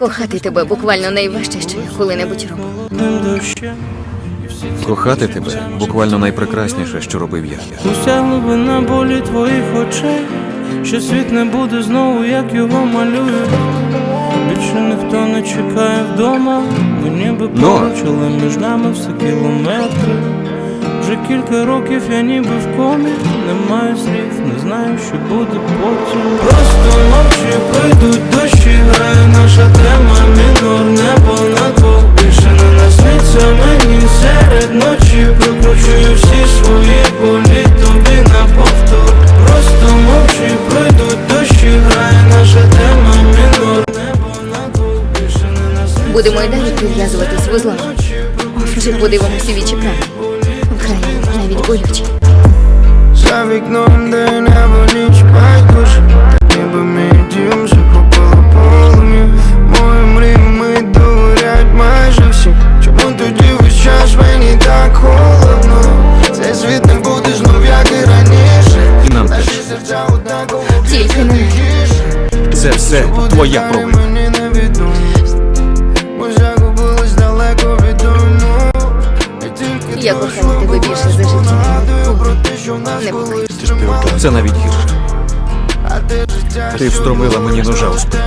Кохати тебе буквально найважче, що я коли-небудь робив. Кохати тебе буквально найпрекрасніше, що робив я. Уся глибина болі твоїх очей, що світ не буде знову, як його малюють. Більше ніхто не чекає вдома, ми ніби Но. між нами все кілометри. Вже кілька років я ніби в комі, немає слів, не знаю, що буде потім. Серед ночі, прокручую всі свої болі тобі на повтор. Просто мовчи, пройдуть дощі, грає наша тема, мінор, небо на двох більше не насниться. Будемо й далі прив'язуватись вузлами. Чи подивимося вічі правди. Вкрай навіть болючі. За вікном, де Це все твоя провина. Мені невідомо Бо загубилась далеко від дому Я кохаю тебе більше за життя. Не колись плач. тримали Це навіть гірше. ти Ти встромила мені ножа у спину.